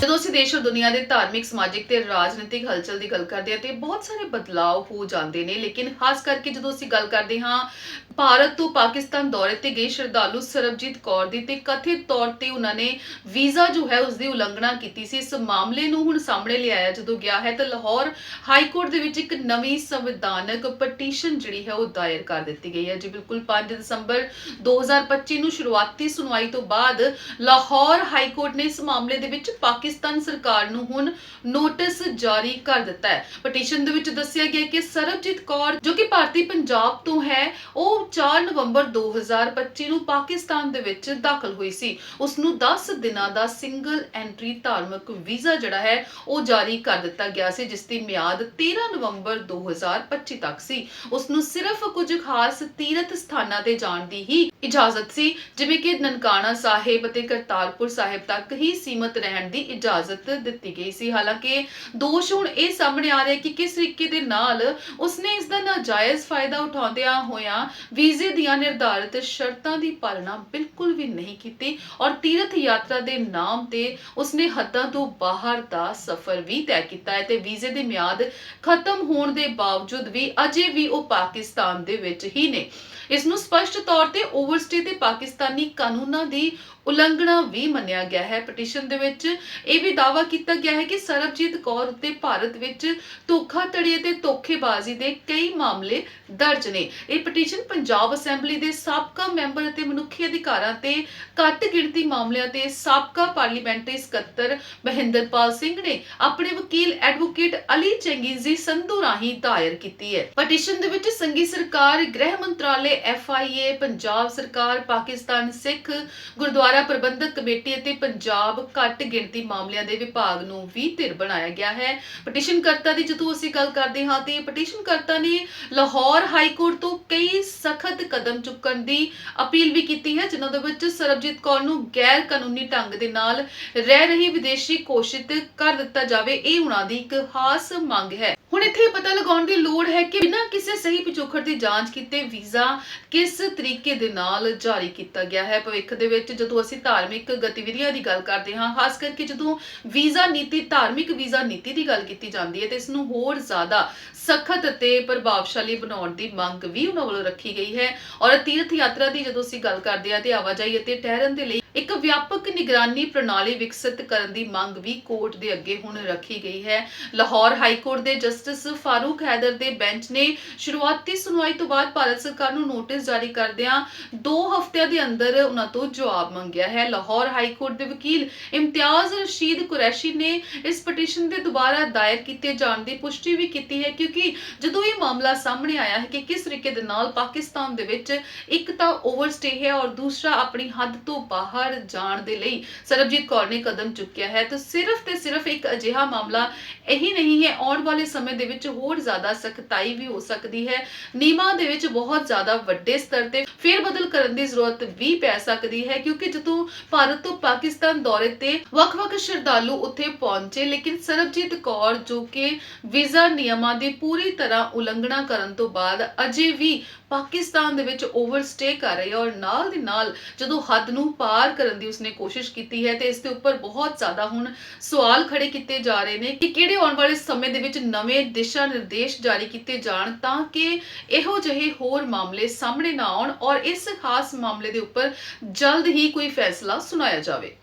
ਜਦੋਂ ਅਸੀਂ ਦੇਸ਼ ਔਰ ਦੁਨੀਆ ਦੇ ਧਾਰਮਿਕ, ਸਮਾਜਿਕ ਤੇ ਰਾਜਨੀਤਿਕ ਹਲਚਲ ਦੀ ਗੱਲ ਕਰਦੇ ਹਾਂ, ਤੇ ਬਹੁਤ ਸਾਰੇ ਬਦਲਾਅ ਹੋ ਜਾਂਦੇ ਨੇ। ਲੇਕਿਨ ਖਾਸ ਕਰਕੇ ਜਦੋਂ ਅਸੀਂ ਗੱਲ ਕਰਦੇ ਹਾਂ, ਭਾਰਤ ਤੋਂ ਪਾਕਿਸਤਾਨ ਦੌਰੇ ਤੇ ਗਈ ਸ਼ਰਧਾਲੂ ਸਰਬਜੀਤ ਕੌਰ ਦੀ, ਤੇ ਕਥਿਤ ਤੌਰ ਤੇ ਉਹਨਾਂ ਨੇ ਵੀਜ਼ਾ ਜੋ ਹੈ ਉਸ ਦੀ ਉਲੰਘਣਾ ਕੀਤੀ ਸੀ। ਇਸ ਮਾਮਲੇ ਨੂੰ ਹੁਣ ਸਾਹਮਣੇ ਲਿਆਇਆ ਜਦੋਂ ਗਿਆ ਹੈ, ਤਾਂ ਲਾਹੌਰ ਹਾਈ ਕੋਰਟ ਦੇ ਵਿੱਚ ਇੱਕ ਨਵੀਂ ਸੰਵਿਧਾਨਕ ਪਟੀਸ਼ਨ ਜਿਹੜੀ ਹੈ, ਉਹ ਦਾਇਰ ਕਰ ਦਿੱਤੀ ਗਈ ਹੈ। ਜੀ ਬਿਲਕੁਲ 5 ਦਸੰਬਰ 2025 ਨੂੰ ਸ਼ੁਰੂਆਤੀ ਸੁਣਵਾਈ ਤੋਂ ਬਾਅਦ ਲਾਹੌਰ ਹਾਈ ਕੋਰਟ ਨੇ ਇਸ ਮਾਮਲੇ ਦੇ ਵਿੱਚ ਪਾਕਿਸਤਾਨ ਸਰਕਾਰ ਨੂੰ ਹੁਣ ਨੋਟਿਸ ਜਾਰੀ ਕਰ ਦਿੱਤਾ ਹੈ। ਪਟੀਸ਼ਨ ਦੇ ਵਿੱਚ ਦੱਸਿਆ ਗਿਆ ਕਿ ਸਰਬਜੀਤ ਕੌਰ, ਜੋ ਕਿ ਭਾਰਤੀ ਪੰਜਾਬ ਤੋਂ ਹੈ, ਉਹ 4 ਨਵੰਬਰ 2025 ਨੂੰ ਪਾਕਿਸਤਾਨ ਦੇ ਵਿੱਚ ਦਾਖਲ ਹੋਈ ਸੀ। ਉਸ ਨੂੰ 10 ਦਿਨਾਂ ਦਾ ਸਿੰਗਲ ਐਂਟਰੀ ਧਾਰਮਿਕ ਵੀਜ਼ਾ ਜਿਹੜਾ ਹੈ, ਉਹ ਜਾਰੀ ਕਰ ਦਿੱਤਾ ਗਿਆ ਸੀ ਜਿਸ ਦੀ ਮਿਆਦ 13 ਨਵੰਬਰ 2025 ਤੱਕ ਸੀ। ਉਸ ਨੂੰ ਸਿਰਫ ਕੁਝ ਖਾਸ ਤੀਰਥ ਸਥਾਨਾਂ ਤੇ ਜਾਣ ਦੀ ਹੀ ਇਜਾਜ਼ਤ ਸੀ, ਜਿਵੇਂ ਕਿ ਨਨਕਾਣਾ ਸਾਹਿਬ ਅਤੇ ਕਰਤਾਰਪੁਰ ਸਾਹਿਬ ਤੱਕ ਹੀ ਸੀਮਤ ਰਹਿਣ ਦੀ ਇਜਾਜ਼ਤ ਦਿੱਤੀ ਗਈ ਸੀ। ਹਾਲਾਂਕਿ ਦੋਸ਼ ਹੁਣ ਇਹ ਸਾਹਮਣੇ ਆ ਰਿਹਾ ਕਿ ਕਿਸ ਤਰੀਕੇ ਦੇ ਨਾਲ ਉਸਨੇ ਇਸ ਦਾ ਨਾਜਾਇਜ਼ ਫਾਇਦਾ ਉਠਾਉਂਦਿਆਂ ਹੋਇਆਂ ਵੀਜ਼ੇ ਦੀਆਂ ਨਿਰਧਾਰਿਤ ਸ਼ਰਤਾਂ ਦੀ ਪਾਲਣਾ ਬਿਲਕੁਲ ਵੀ ਨਹੀਂ ਕੀਤੀ ਔਰ ਤੀਰਥ ਯਾਤਰਾ ਦੇ ਨਾਮ ਤੇ ਉਸਨੇ ਹੱਦਾਂ ਤੋਂ ਬਾਹਰ ਦਾ ਸਫ਼ਰ ਵੀ ਤੈਅ ਕੀਤਾ ਹੈ ਤੇ ਵੀਜ਼ੇ ਦੀ ਮਿਆਦ ਖਤਮ ਹੋਣ ਦੇ ਬਾਵਜੂਦ ਵੀ ਅਜੇ ਵੀ ਉਹ ਪਾਕਿਸਤਾਨ ਦੇ ਵਿੱਚ ਹੀ ਨੇ। ਇਸ ਨੂੰ ਸਪਸ਼ਟ ਤੌਰ ਤੇ ਓਵਰਸਟੇ ਤੇ ਪਾਕਿਸਤਾਨੀ ਕਾਨੂੰਨਾਂ ਦੀ ਉਲੰਘਣਾ ਵੀ ਮੰਨਿਆ ਗਿਆ ਹੈ। ਪਟੀਸ਼ਨ ਦੇ ਵਿੱਚ ਇਹ ਵੀ ਦਾਅਵਾ ਕੀਤਾ ਗਿਆ ਹੈ ਕਿ ਸਰਬਜੀਤ ਕੌਰ ਉੱਤੇ ਭਾਰਤ ਵਿੱਚ ਧੋਖਾਧੜੀ ਅਤੇ ਧੋਖੇਬਾਜ਼ੀ ਦੇ ਕਈ ਮਾਮਲੇ ਦਰਜ ਨੇ। ਇਹ ਪਟੀਸ਼ਨ ਪੰਜਾਬ ਅਸੈਂਬਲੀ ਦੇ ਸਾਬਕਾ ਮੈਂਬਰ ਅਤੇ ਮਨੁੱਖੀ ਅਧਿਕਾਰਾਂ ਤੇ ਘੱਟ ਗਿਣਤੀ ਮਾਮਲਿਆਂ ਤੇ ਸਾਬਕਾ ਪਾਰਲੀਮੈਂਟਰੀ ਸਕੱਤਰ ਮਹਿੰਦਰਪਾਲ ਸਿੰਘ ਨੇ ਆਪਣੇ ਵਕੀਲ ਐਡਵੋਕੇਟ ਅਲੀ ਚੰਗੀਜ਼ੀ ਸੰਧੂ ਰਾਹੀਂ ਦਾਇਰ ਕੀਤੀ ਹੈ। ਪਟੀਸ਼ਨ ਦੇ ਵਿੱਚ ਸੰਘੀ ਸਰਕਾਰ, ਗ੍ਰਹਿ ਮੰਤਰਾਲੇ ਐਫਆਈਏ ਪੰਜਾਬ ਸਰਕਾਰ, ਪਾਕਿਸਤਾਨ ਸਿੱਖ, ਗੁਰਦੁਆਰਾ ਪ੍ਰਬੰਧਕ ਕਮੇਟੀ ਅਤੇ ਪੰਜਾਬ ਘੱਟ ਗਿਣਤੀ ਮਾਮਲਿਆਂ ਦੇ ਵਿਭਾਗ ਨੂੰ ਵੀ ਧਿਰ ਬਣਾਇਆ ਗਿਆ ਹੈ। ਪਟੀਸ਼ਨ ਕਰਤਾ ਦੀ ਜਦੋਂ ਅਸੀਂ ਗੱਲ ਕਰਦੇ ਹਾਂ ਤੇ ਪਟੀਸ਼ਨ ਕਰਤਾ ਨੇ ਲਾਹੌਰ ਹਾਈ ਕੋਰਟ ਤੋਂ ਕਈ ਸਖਤ ਕਦਮ ਚੁੱਕਣ ਦੀ ਅਪੀਲ ਵੀ ਕੀਤੀ ਹੈ, ਜਿਨ੍ਹਾਂ ਦੇ ਵਿੱਚ ਸਰਬਜੀਤ ਕੌਰ ਨੂੰ ਗੈਰ ਕਾਨੂੰਨੀ ਢੰਗ ਦੇ ਨਾਲ ਰਹਿ ਰਹੀ ਵਿਦੇਸ਼ੀ ਘੋਸ਼ਿਤ ਕਰ ਦਿੱਤਾ ਜਾਵੇ, ਇਹ ਉਹਨਾਂ ਦੀ ਇੱਕ ਖਾਸ ਮੰਗ ਹੈ। ਹੁਣ ਇੱਥੇ ਪਤਾ ਲਗਾਉਣ ਦੀ ਲੋੜ ਹੈ ਕਿ ਬਿਨਾਂ ਕਿਸੇ ਸਹੀ ਪਿਛੋਕੜ ਦੀ ਜਾਂਚ ਕੀਤੇ ਵੀਜ਼ਾ ਕਿਸ ਤਰੀਕੇ ਦੇ ਨਾਲ ਜਾਰੀ ਕੀਤਾ ਗਿਆ ਹੈ? ਭਵਿੱਖ ਦੇ ਵਿੱਚ ਜਦੋਂ ਅਸੀਂ ਧਾਰਮਿਕ ਗਤੀਵਿਧੀਆਂ ਦੀ ਗੱਲ ਕਰਦੇ ਹਾਂ, ਖਾਸ ਕਰਕੇ ਜਦੋਂ ਵੀਜ਼ਾ ਨੀਤੀ, ਧਾਰਮਿਕ ਵੀਜ਼ਾ ਨੀਤੀ ਦੀ ਗੱਲ ਕੀਤੀ ਜਾਂਦੀ ਹੈ, ਤੇ ਇਸ ਨੂੰ ਹੋਰ ਜ਼ਿਆਦਾ ਸਖਤ ਅਤੇ ਪ੍ਰਭਾਵਸ਼ਾਲੀ ਬਣਾਉਣ ਦੀ ਮੰਗ ਵੀ ਉਹਨਾਂ ਵੱਲੋਂ ਰੱਖੀ ਗਈ ਹੈ। ਔਰ ਤੀਰਥ ਯਾਤਰਾ ਦੀ ਜਦੋਂ ਅਸੀਂ ਗੱਲ ਕਰਦੇ ਹਾਂ, ਤੇ ਆਵਾਜਾਈ ਅਤੇ ਠਹਿਰਨ ਦੇ ਲਈ ਇੱਕ ਵਿਆਪਕ ਨਿਗਰਾਨੀ ਪ੍ਰਣਾਲੀ ਵਿਕਸਿਤ ਕਰਨ ਦੀ ਮੰਗ ਵੀ ਕੋਰਟ ਦੇ ਅੱਗੇ ਹੁਣ ਰੱਖੀ ਗਈ ਹੈ। ਲਾਹੌਰ ਹਾਈ ਕੋਰਟ ਦੇ ਜਸਟਿਸ ਫਾਰੂਕ ਹੈਦਰ ਦੇ ਬੈਂਚ ਨੇ ਸ਼ੁਰੂਆਤੀ ਸੁਣਵਾਈ ਤੋਂ ਬਾਅਦ ਭਾਰਤ ਸਰਕਾਰ ਨੂੰ ਨੋਟਿਸ ਜਾਰੀ ਕਰਦਿਆਂ 2 ਹਫ਼ਤਿਆਂ ਦੇ ਅੰਦਰ ਉਹਨਾਂ ਤੋਂ ਜਵਾਬ ਮੰਗਿਆ ਹੈ। ਲਾਹੌਰ ਹਾਈ ਕੋਰਟ ਦੇ ਵਕੀਲ ਇਮਤਿਆਜ਼ ਰਸ਼ੀਦ ਕੁਰੈਸ਼ੀ ਨੇ ਇਸ ਪਟੀਸ਼ਨ ਦੇ ਦੁਬਾਰਾ ਦਾਇਰ ਕੀਤੇ ਜਾਣ ਦੀ ਪੁਸ਼ਟੀ ਵੀ ਕੀਤੀ ਹੈ ਕਿਉਂਕਿ ਜਦੋਂ ਇਹ ਮਾਮਲਾ ਸਾਹਮਣੇ ਆਇਆ ਹੈ ਕਿ ਕਿਸ ਤਰੀਕੇ ਦੇ ਨਾਲ ਪਾਕਿਸਤਾਨ ਦੇ ਵਿੱਚ ਇੱਕ ਤਾਂ ਓਵਰਸਟੇ ਹੈ ਔਰ ਦੂਸਰਾ ਆਪਣੀ ਹੱਦ ਤੋਂ ਬਾਹਰ ਜਾਣ ਦੇ ਲਈ ਸਰਬਜੀਤ ਕੌਰ ਨੇ ਕਦਮ ਚੁੱਕਿਆ ਹੈ। ਤਾਂ ਸਿਰਫ ਤੇ ਸਿਰਫ ਇੱਕ ਅਜਿਹਾ ਮਾਮਲਾ ਇਹੀ ਨਹੀਂ ਹੈ, ਆਉਣ ਵਾਲੇ ਸਮੇਂ ਦੇ ਵਿੱਚ ਹੋਰ ਜ਼ਿਆਦਾ ਸਖਤਾਈ ਵੀ ਹੋ ਸਕਦੀ ਹੈ। ਨੀਮਾ ਦੇ ਵਿੱਚ ਬਹੁਤ ਜ਼ਿਆਦਾ ਵੱਡੇ ਸਤਰ ਤੇ ਫੇਰ ਬਦਲ ਕਰਨ ਦੀ ਜ਼ਰੂਰਤ ਵੀ ਪੈ ਸਕਦੀ ਹੈ, ਕਿਉਂਕਿ ਜਦੋਂ ਭਾਰਤ ਤੋਂ ਪਾਕਿਸਤਾਨ ਦੌਰੇ ਤੇ ਵੱਖ-ਵੱਖ ਸ਼ਰਧਾਲੂ ਉੱਥੇ ਪਹੁੰਚੇ, ਲੇਕਿਨ ਸਰਬਜੀਤ ਕੌਰ ਜੋ ਕਿ ਵੀਜ਼ਾ ਨਿਯਮਾਂ ਦੀ ਪੂਰੀ ਤਰ੍ਹਾਂ ਉਲੰਘਣਾ ਕਰਨ ਤੋਂ ਬਾਅਦ ਅਜੇ ਵੀ ਪਾਕਿਸਤਾਨ ਦੇ ਵਿੱਚ ਓਵਰਸਟੇ ਕਰ ਰਹੀ ਹੈ ਔਰ ਨਾਲ ਦੀ ਨਾਲ ਜਦੋਂ ਹੱਦ ਨੂੰ ਪਾਰ ਕਰਨ ਦੀ ਉਸਨੇ ਕੋਸ਼ਿਸ਼ ਕੀਤੀ ਹੈ ਤੇ ਇਸ ਦੇ ਉੱਪਰ ਬਹੁਤ ਜ਼ਿਆਦਾ ਹੁਣ ਸਵਾਲ ਖੜੇ ਕੀਤੇ ਜਾ ਰਹੇ ਨੇ ਕਿ ਕਿਹੜੇ ਆਉਣ ਵਾਲੇ ਸਮੇਂ ਦੇ ਵਿੱਚ ਨਵੇਂ ਦਿਸ਼ਾ ਨਿਰਦੇਸ਼ ਜਾਰੀ ਕੀਤੇ ਜਾਣ ਤਾਂ ਕਿ ਇਹੋ ਜਿਹੇ ਹੋਰ ਮਾਮਲੇ ਸਾਹਮਣੇ ਨਾ ਆਉਣ ਔਰ ਇਸ ਖਾਸ ਮਾਮਲੇ ਦੇ ਉੱਪਰ ਜਲਦ ਹੀ ਕੋਈ ਫੈਸਲਾ ਸੁਣਾਇਆ ਜਾਵੇ।